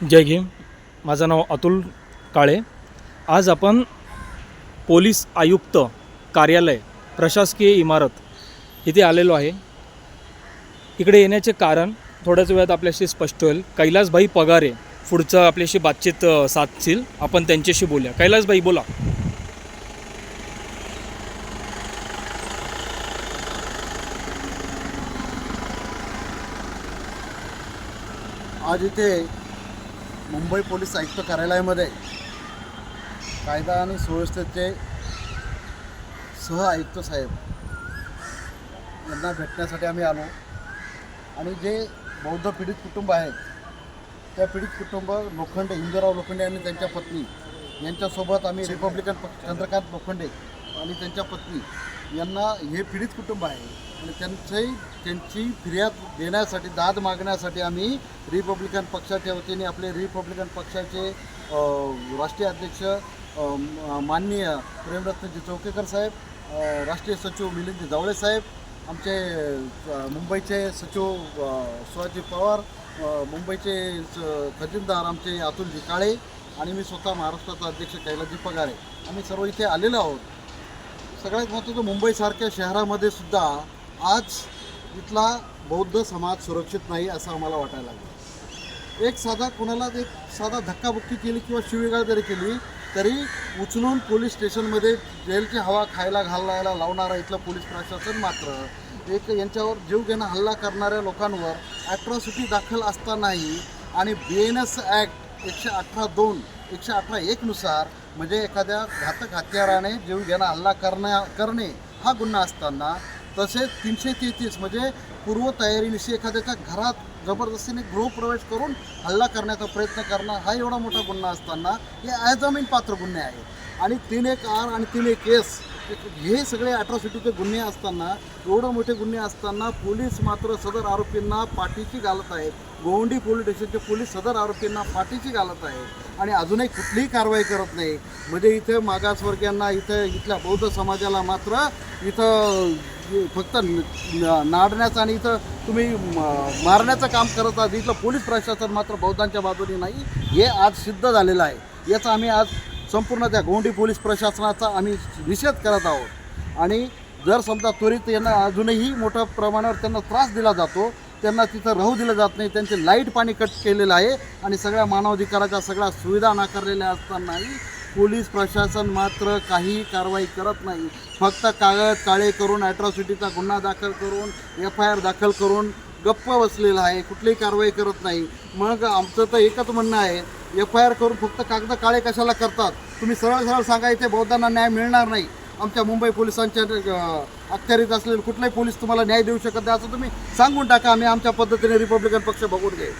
जय भीम. माझं नाव अतुल काळे. आज आपण पोलीस आयुक्त कार्यालय प्रशासकीय इमारत इथे आलेलो आहे. इकडे येण्याचे कारण थोड्याच वेळात आपल्याशी स्पष्ट होईल. कैलासभाई पगारे पुढचं आपल्याशी बातचीत साधशील साधतील. आपण त्यांच्याशी बोलूया. कैलासभाई बोला. आज इथे मुंबई पोलीस आयुक्त कार्यालयामध्ये कायदा आणि सुव्यवस्थेचे सह आयुक्त साहेब यांना भेटण्यासाठी आम्ही आलो. आणि जे बौद्ध पीडित कुटुंब आहेत त्या पीडित कुटुंब लोखंडे इंदुराव लोखंडे आणि त्यांच्या पत्नी यांच्यासोबत आम्ही रिपब्लिकन पक्ष चंद्रकांत लोखंडे आणि त्यांच्या पत्नी यांना हे पीडित कुटुंब आहे. आणि त्यांची त्यांची फिर्याद देण्यासाठी दाद मागण्यासाठी आम्ही रिपब्लिकन पक्षाच्या वतीने आपले रिपब्लिकन पक्षाचे राष्ट्रीय अध्यक्ष माननीय प्रेमरत्नजी चौकेकर साहेब राष्ट्रीय सचिव मिलिंद जावळे साहेब आमचे मुंबईचे सचिव शिवाजी पवार मुंबईचे स- खजिनदार आमचे अतुलजी काळे आणि मी स्वतः महाराष्ट्राचा अध्यक्ष कैलासजी पगारे. आम्ही सर्व इथे आलेलो आहोत. सगळ्यात महत्त्वाचं मुंबईसारख्या शहरामध्ये सुद्धा आज इथला बौद्ध समाज सुरक्षित नाही असं आम्हाला वाटायला लागलं. एक साधा कोणाला एक साधा धक्काबुक्की केली किंवा शिवीगाळ जरी केली तरी उचलून पोलीस स्टेशनमध्ये जेलची हवा खायला घालायला लावणारा इथलं पोलीस प्रशासन मात्र एक यांच्यावर जीवघेणं हल्ला करणाऱ्या लोकांवर ॲट्रॉसिटी दाखल असतानाही आणि बी एन एस ॲक्ट एकशे अठरा दोन एकशे अठरा एकनुसार म्हणजे एखाद्या घातक हत्याराने जीवघेणा हल्ला करण्या करणे हा गुन्हा असताना तसेच तीनशे तेहतीस म्हणजे पूर्वतयारीनिशी एखाद्याच्या घरात जबरदस्तीने गृहप्रवेश करून हल्ला करण्याचा प्रयत्न करणं हा एवढा मोठा गुन्हा असताना हे अजामीन पात्र गुन्हे आहेत. आणि तीन एक आर आणि तीन एक केस हे सगळे अट्रॉसिटीचे गुन्हे असताना एवढं मोठे गुन्हे असताना पोलीस मात्र सदर आरोपींना पाठीची घालत आहेत. गोवंडी पोलीस स्टेशनचे पोलीस सदर आरोपींना पाठीची घालत आहेत आणि अजूनही कुठलीही कारवाई करत नाही. म्हणजे इथे मागासवर्गीयांना इथं इथल्या बौद्ध समाजाला मात्र इथं फक्त नाडण्याचं आणि इथं तुम्ही म- मारण्याचं काम करत आहात. इथलं पोलीस प्रशासन मात्र बौद्धांच्या बाजूने नाही. हे आज सिद्ध झालेलं आहे. याचा आम्ही आज संपूर्ण त्या गोंडी पोलीस प्रशासनाचा आम्ही निषेध करत आहोत. आणि जर समजा त्वरित यांना अजूनही मोठ्या प्रमाणावर त्यांना त्रास दिला जातो त्यांना तिथं राहू दिलं जात नाही त्यांचे लाइट पाणी कट केलेलं आहे आणि सगळ्या मानवाधिकाराच्या सगळ्या सुविधा नाकारलेल्या असतानाही पोलीस प्रशासन मात्र काही कारवाई करत नाही. फक्त कागद काळे करून ॲट्रॉसिटीचा गुन्हा दाखल करून एफ आय आर दाखल करून गप्प बसलेला आहे. कुठलीही कारवाई करत नाही. मग आमचं तर एकच म्हणणं आहे एफ आय आर करून फक्त कागद काळे कशाला करतात? तुम्ही सरळ सरळ सांगा इथे बौद्धांना न्याय मिळणार नाही. आमच्या मुंबई पोलिसांच्या अखत्यारीत असलेले कुठलाही पोलीस तुम्हाला न्याय देऊ शकत नाही असं तुम्ही सांगून टाका. आम्ही आमच्या पद्धतीने रिपब्लिकन पक्ष बघून घे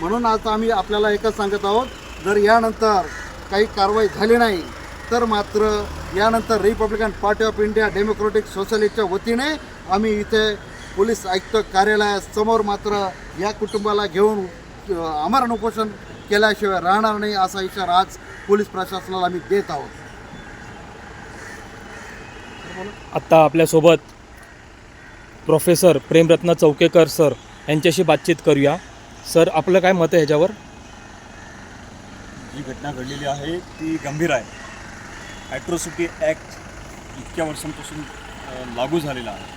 म्हणून आता आम्ही आपल्याला एकच सांगत आहोत जर यानंतर काही कारवाई झाली नाही तर मात्र यानंतर Republican Party of India Democratic सोसायटीच्या वतीने आम्ही इथे पोलीस आयुक्त कार्यालयासमोर मात्र या कुटुंबाला घेऊन अमरण आमरण उपोषण केल्याशिवाय राहणार नाही असा इशारा आज पोलीस प्रशासनाला आम्ही देत आहोत. आत्ता आपल्यासोबत प्रोफेसर प्रेमरत्न चौकेकर सर यांच्याशी बातचीत करूया. सर आपलं काय मत आहे ह्याच्यावर? जी घटना घडलेली आहे ती गंभीर आहे. ॲट्रॉसिटी ॲक्ट इतक्या वर्षांपासून लागू झालेला आहे.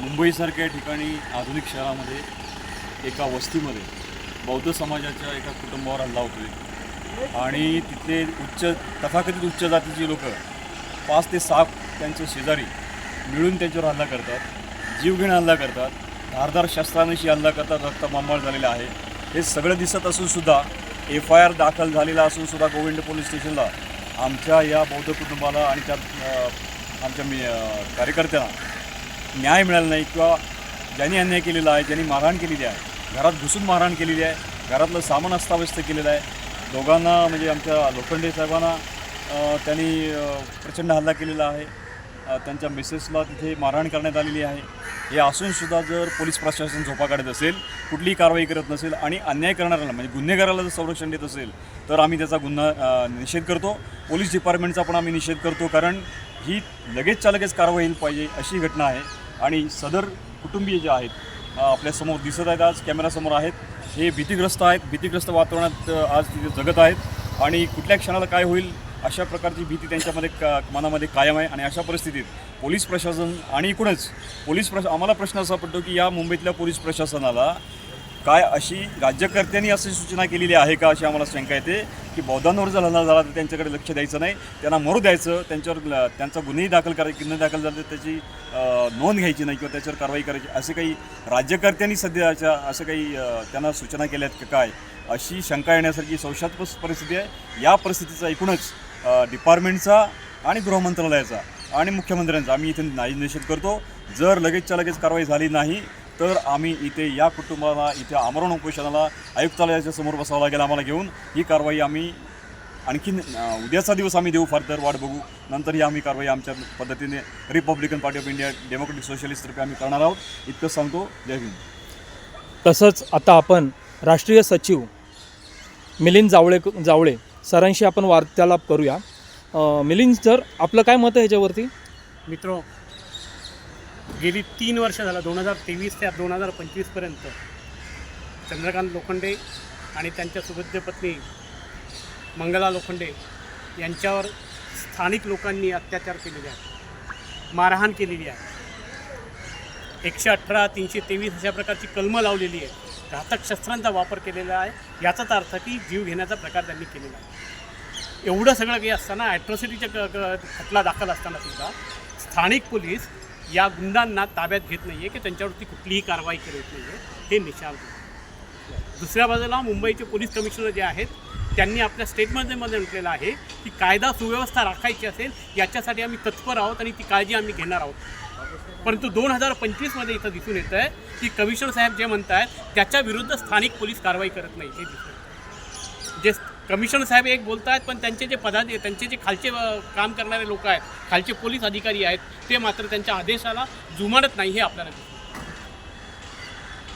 मुंबईसारख्या ठिकाणी आधुनिक शहरामध्ये एका वस्तीमध्ये बौद्ध समाजाच्या एका कुटुंबावर हल्ला होतोय. आणि तिथले उच्च तथाकथित उच्च जातीची लोक पाच ते सहा त्यांचे शेजारी मिळून त्यांच्यावर हल्ला करतात जीवघेणा हल्ला करतात धारदार शस्त्रांशी हल्ला करतात रक्तबंबाळ झालेला आहे. हे सगळं दिसत असूनसुद्धा एफ आय आर दाखल झालेला असून सुद्धा गोविंद पोलीस स्टेशनला आमच्या या बौद्ध कुटुंबाला आणि त्या आमच्या मी कार्यकर्त्यांना न्याय मिळाला नाही किंवा ज्यांनी अन्याय केलेला आहे ज्यांनी मारहाण केलेली आहे घरात घुसून मारहाण केलेली आहे. घरातलं सामान अस्ताव्यस्त केलेलं आहे. दोघांना म्हणजे आमच्या लोखंडे साहेबांना त्यांनी प्रचंड हल्ला केलेला आहे. त्यांच्या मिसेसला तिथे मारहाण करण्यात आलेली आहे. हे असूनसुद्धा जर पोलीस प्रशासन झोपा काढत असेल कुठलीही कारवाई करत नसेल आणि अन्याय करणाऱ्याला म्हणजे गुन्हेगाराला जर संरक्षण देत असेल तर आम्ही त्याचा गुन्हा निषेध करतो. पोलीस डिपार्टमेंटचा पण आम्ही निषेध करतो कारण ही लगेचच्या लगेच कारवाई पाहिजे अशी घटना आहे. आणि सदर कुटुंबीय जे आहेत आपल्यासमोर दिसत आहेत आज कॅमेरासमोर आहेत. हे भीतीग्रस्त आहेत. भीतीग्रस्त वातावरणात आज तिथे जगत आहेत. आणि कुठल्या क्षणाला काय होईल अशा प्रकारची भीती त्यांच्यामध्ये का मनामध्ये कायम आहे. आणि अशा परिस्थितीत पोलीस प्रशासन आणि एकूणच पोलीस प्रशा आम्हाला प्रश्न असा पडतो की या मुंबईतल्या पोलीस प्रशासनाला काय अशी राज्यकर्त्यांनी अशी सूचना केलेली आहे का अशी आम्हाला शंका येते? की बौद्धांवर जर हल्ला झाला तर त्यांच्याकडे लक्ष द्यायचं नाही त्यांना मरू द्यायचं त्यांच्यावर ल- त्यांचा गुन्हेही दाखल करायचा गुन्हे दाखल झाले तर त्याची नोंद घ्यायची नाही किंवा त्याच्यावर कारवाई करायची असे काही राज्यकर्त्यांनी सध्याच्या असं काही त्यांना सूचना केल्या आहेत का काय? अशी शंका येण्यासारखी संशयात्मक परिस्थिती आहे. या परिस्थितीचा एकूणच डिपार्टमेंटचा आणि गृहमंत्रालयाचा आणि मुख्यमंत्र्यांचा आम्ही इथे नाही निषेध करतो. जर लगेचच्या लगेच कारवाई झाली नाही तर आम्ही इथे या कुटुंबाला इथे आमरण उपोषणाला आयुक्तालयाच्या समोर बसावं लागेल आम्हाला घेऊन. ही कारवाई आम्ही आणखीन उद्याचा दिवस आम्ही देऊ फार वाट बघू. नंतर ही आम्ही कारवाई आमच्या पद्धतीने Republican Party of India Democratic सोशलिस्टतर्फे आम्ही करणार आहोत. इतकंच सांगतो. जय हिंद. तसंच आता आपण राष्ट्रीय सचिव मिलिंद जावळे जावळे सरांशी आपण वार्तालाप करूया. अ, मिलिंद सर आपलं काय मत आहे ह्याच्यावरती मित्र गेली तीन वर्ष झालं दोन हजार तेवीस ते दोन हजार पंचवीसपर्यंत चंद्रकांत लोखंडे आणि त्यांच्या सुबुद्ध पत्नी मंगला लोखंडे यांच्यावर स्थानिक लोकांनी अत्याचार केलेले आहे मारहाण केलेली आहे. एकशे अठरा तीनशे तेवीस अशा प्रकारची कलमं लावलेली आहे घातक शस्त्रांचा वापर केलेला आहे. याचाच अर्थ की जीव घेण्याचा प्रकार त्यांनी केलेला आहे. एवढं सगळं काही असताना ॲट्रॉसिटीच्या क खटला दाखल असताना सुद्धा स्थानिक पोलीस या गुंडांना ताब्यात घेत नाही आहे की त्यांच्यावरती कुठलीही कारवाई करत नाही आहे हे निशाल दुसऱ्या बाजूला मुंबईचे पोलीस कमिशनर जे आहेत त्यांनी आपल्या स्टेटमेंटमध्ये म्हटलेलं आहे की कायदा सुव्यवस्था राखायची असेल याच्यासाठी आम्ही तत्पर आहोत आणि ती काळजी आम्ही घेणार आहोत. परंतु दोन हजार पंचवीसमध्ये इथं दिसून येतं आहे की कमिशनर साहेब जे म्हणत आहेत त्याच्या विरुद्ध स्थानिक पोलीस कारवाई करत नाही हे दिसतं जे कमिशनर साहेब एक बोलत आहेत पण त्यांचे जे पदाधि त्यांचे जे खालचे काम करणारे लोक आहेत खालचे पोलीस अधिकारी आहेत ते मात्र त्यांच्या आदेशाला जुमानत नाही हे आपल्याला दिसतं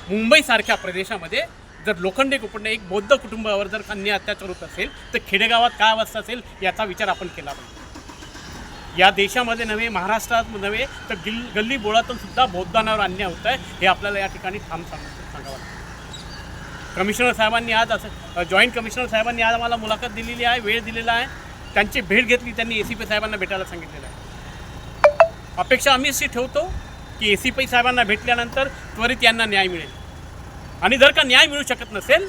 मुंबईसारख्या प्रदेशामध्ये जर लोखंडे कुटुंब एक बौद्ध कुटुंबावर जर अन्य अत्याचार होत असेल तर खेडेगावात काय अवस्था असेल याचा विचार आपण केला पाहिजे. या देशामध्ये नव्हे महाराष्ट्रात नव्हे तर गिल गल्ली बोळातून सुद्धा बौद्धांवर अन्याय होत आहे हे आपल्याला या ठिकाणी ठाम सांगतो कमिशनर साहेबांनी आज असं जॉईंट कमिशनर साहेबांनी आज आम्हाला मुलाखत दिलेली आहे वेळ दिलेला आहे. त्यांची भेट घेतली त्यांनी ए सी पी साहेबांना भेटायला सांगितलेलं आहे. अपेक्षा आम्ही अशी ठेवतो की ए सी पी साहेबांना भेटल्यानंतर त्वरित यांना न्याय मिळेल. आणि जर का न्याय मिळू शकत नसेल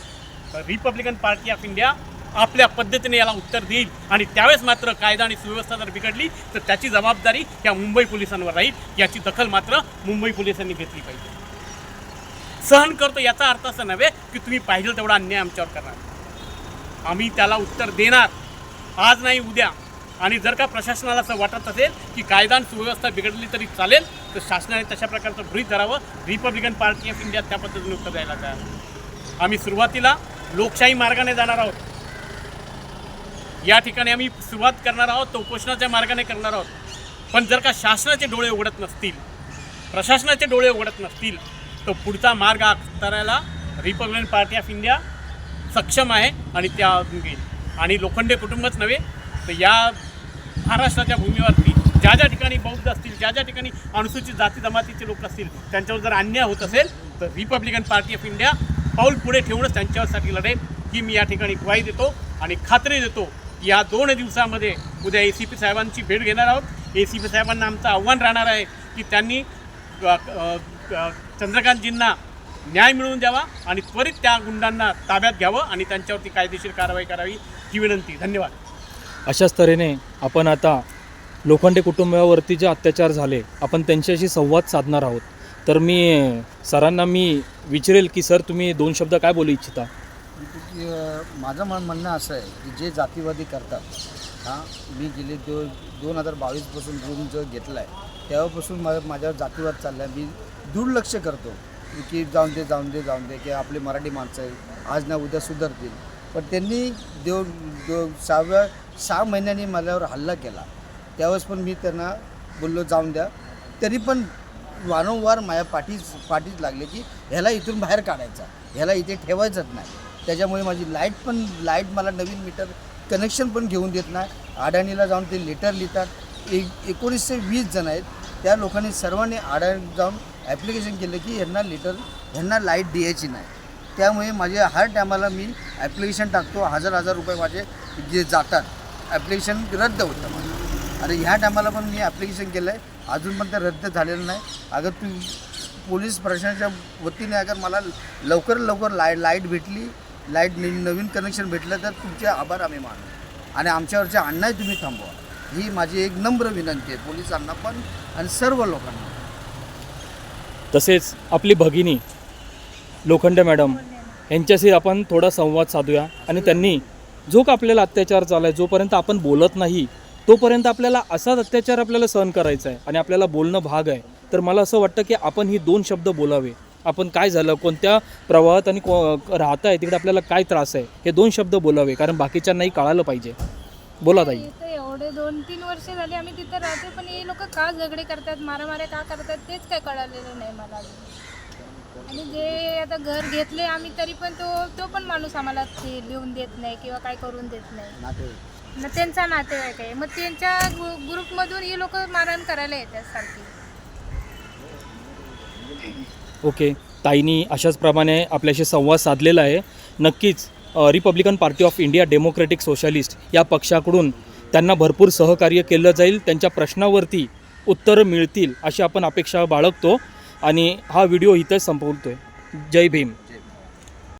तर रिपब्लिकन पार्टी ऑफ इंडिया आपल्या पद्धतीने याला उत्तर देईल आणि त्यावेळेस मात्र कायदा आणि सुव्यवस्था जर बिघडली तर त्याची जबाबदारी या मुंबई पोलिसांवर राहील. याची दखल मात्र मुंबई पोलिसांनी घेतली पाहिजे. सहन करतो याचा अर्थ असा नव्हे की तुम्ही पाहिजे तेवढा अन्याय आमच्यावर करणार. आम्ही त्याला उत्तर देणार. आज नाही उद्या. आणि जर का प्रशासनाला असं वाटत असेल की कायदा आणि सुव्यवस्था बिघडली तरी चालेल तर शासनाने तशा प्रकारचं गृहीत धरावं. रिपब्लिकन पार्टी ऑफ इंडिया त्या पद्धतीने उत्तर द्यायला तयार आम्ही सुरुवातीला लोकशाही मार्गाने जाणार आहोत. या ठिकाणी आम्ही सुरुवात करणार आहोत उपोषणाच्या मार्गाने करणार आहोत. पण जर का शासनाचे डोळे उघडत नसतील प्रशासनाचे डोळे उघडत नसतील तो पुढचा मार्ग आखताना रिपब्लिकन पार्टी ऑफ इंडिया सक्षम आहे आणि त्या आणि लोखंडे कुटुंबच नव्हे तर या महाराष्ट्राच्या भूमीवरती ज्या ज्या ठिकाणी बौद्ध असतील ज्या ज्या ठिकाणी अनुसूचित जाती जमातीचे लोक असतील त्यांच्यावर जर अन्याय होत असेल तर रिपब्लिकन पार्टी ऑफ इंडिया पाऊल पुढे ठेवूनच त्यांच्यासाठी लढेल ही मी या ठिकाणी ग्वाही देतो आणि खात्री देतो की या दोन दिवसामध्ये उद्या ए सी पी साहेबांची भेट घेणार आहोत. ए सी पी साहेबांना आमचं आव्हान राहणार आहे की त्यांनी चंद्रकांतजींना न्याय मिळवून द्यावा आणि त्वरित त्या गुंडांना ताब्यात घ्यावं आणि त्यांच्यावरती कायदेशीर कारवाई करावी ही विनंती. धन्यवाद. अशाच तऱ्हेने आपण आता लोखंडे कुटुंबावरती जे अत्याचार झाले आपण त्यांच्याशी संवाद साधणार आहोत. तर मी सरांना मी विचारेल की सर तुम्ही दोन शब्द काय बोलू इच्छिता? माझं म्हण म्हणणं असं आहे की जे जातीवादी करतात हां मी गेले दो दोन हजार बावीसपासून रूम जो घेतला आहे तेव्हापासून मा माझ्यावर जातीवाद चालला आहे मी दुर्लक्ष करतो की जाऊन दे जाऊन दे जाऊन दे की आपले मराठी माणसं आहे आज ना उद्या सुधारतील. पण त्यांनी देव दो सहाव्या सहा महिन्यांनी माझ्यावर हल्ला केला. त्यावेळेस पण मी त्यांना बोललो जाऊन द्या. तरी पण वारंवार माझ्या पाठीच पाठीच लागले की ह्याला इथून बाहेर काढायचा. ह्याला इथे ठेवायचंच नाही. त्याच्यामुळे माझी लाइट पण लाइट मला नवीन मीटर कनेक्शन पण घेऊन देत नाही. अडाणीला जाऊन ते लेटर लिहितात. एक एकोणीसशे वीस जण आहेत. त्या लोकांनी सर्वांनी अडाणी जाऊन ॲप्लिकेशन केलं की यांना लिटर यांना लाइट द्यायची नाही. त्यामुळे माझे हर टायमाला मी ॲप्लिकेशन टाकतो. हजार हजार रुपये माझे जे जातात. ॲप्लिकेशन रद्द होतं माझं. आणि ह्या टायमाला पण मी ॲप्लिकेशन केलं आहे अजून पण ते रद्द झालेलं नाही. अगर तू पोलीस प्रशासनाच्या वतीने अगर मला लवकर लवकर लाय लाइट भेटली लाइट नवीन कनेक्शन भेटलं तर तुमचे आभार आम्ही मानू आणि आमच्यावरचे अन्याय तुम्ही थांबवा. ही माझी एक नम्र विनंती आहे. पोलिसांना पण आणि सर्व लोकांना. तसेच आपली भगिनी लोखंडे मॅडम यांच्याशी आपण थोडा संवाद साधूया. आणि त्यांनी जो का आपल्याला अत्याचार चालू आहे जोपर्यंत आपण बोलत नाही तोपर्यंत आपल्याला असाच अत्याचार आपल्याला सहन करायचा आहे आणि आपल्याला बोलणं भाग आहे. तर मला असं वाटतं की आपण ही दोन शब्द बोलावे. आपण काय झालं कोणत्या प्रवाहात आणि को राहत आहे तिकडे आपल्याला काय त्रास आहे हे दोन शब्द बोलावे कारण बाकीच्यांनाही कळालं पाहिजे. बोला ताई. एवढे दोन तीन वर्ष झाली आम्ही तिथं राहतो पण हे लोक का झगडे करतात मारामाऱ्या का करतात तेच काय कळालेलं नाही मला अजून. आणि जे आता घर घेतले आम्ही तरी पण तो तो पण माणूस आम्हाला ते लिहून देत नाही किंवा काय करून देत नाही. मग त्यांचा नातेवाईक आहे. मग त्यांच्या ग्रु- ग्रुपमधून हे लोक मारहाण करायला येतात सारखी. ओके. ताईनी अशाच प्रमाणे आपल्याशी संवाद साधलेला आहे. नक्कीच Republican Party of India Democratic Socialist या पक्षाकडून त्यांना भरपूर सहकार्य केलं जाईल त्यांच्या प्रश्नावरती उत्तरं मिळतील अशी आपण अपेक्षा बाळगतो. आणि हा व्हिडिओ इथं संपवतो आहे जय भीम.